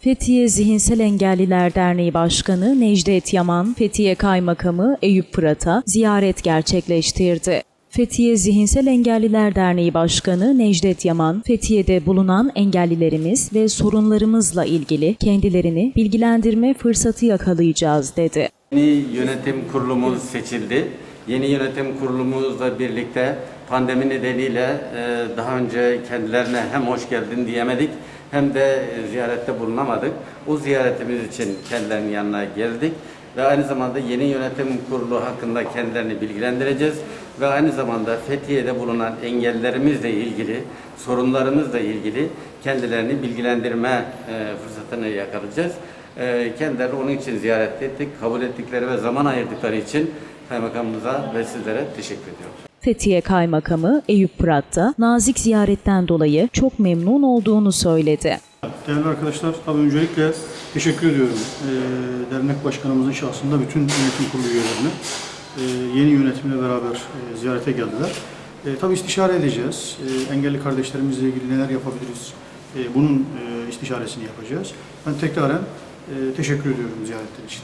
Fethiye Zihinsel Engelliler Derneği Başkanı Necdet Yaman, Fethiye Kaymakamı Eyüp Pırat'a ziyaret gerçekleştirdi. Fethiye Zihinsel Engelliler Derneği Başkanı Necdet Yaman, Fethiye'de bulunan engellilerimiz ve sorunlarımızla ilgili kendilerini bilgilendirme fırsatı yakalayacağız dedi. Yeni yönetim kurulumuz seçildi. Yeni yönetim kurulumuzla birlikte pandemi nedeniyle e, daha önce kendilerine hem hoş geldin diyemedik hem de ziyarette bulunamadık. O ziyaretimiz için kendilerinin yanına geldik ve aynı zamanda yeni yönetim kurulu hakkında kendilerini bilgilendireceğiz ve aynı zamanda Fethiye'de bulunan engellerimizle ilgili, sorunlarımızla ilgili kendilerini bilgilendirme e, fırsatını yakalayacağız. Ee, Kendileri onun için ziyaret ettik. Kabul ettikleri ve zaman ayırdıkları için kaymakamımıza ve sizlere teşekkür ediyorum. Fethiye Kaymakamı Eyüp Pırat da nazik ziyaretten dolayı çok memnun olduğunu söyledi. Değerli arkadaşlar, tabii öncelikle teşekkür ediyorum Ee, dernek başkanımızın şahsında bütün yönetim kurulu üyelerine. Ee, yeni yönetimle beraber e, ziyarete geldiler. Ee, tabii istişare edeceğiz. Ee, engelli kardeşlerimizle ilgili neler yapabiliriz? Ee, bunun e, istişaresini yapacağız. Ben tekraren e, teşekkür ediyorum ziyaretler için.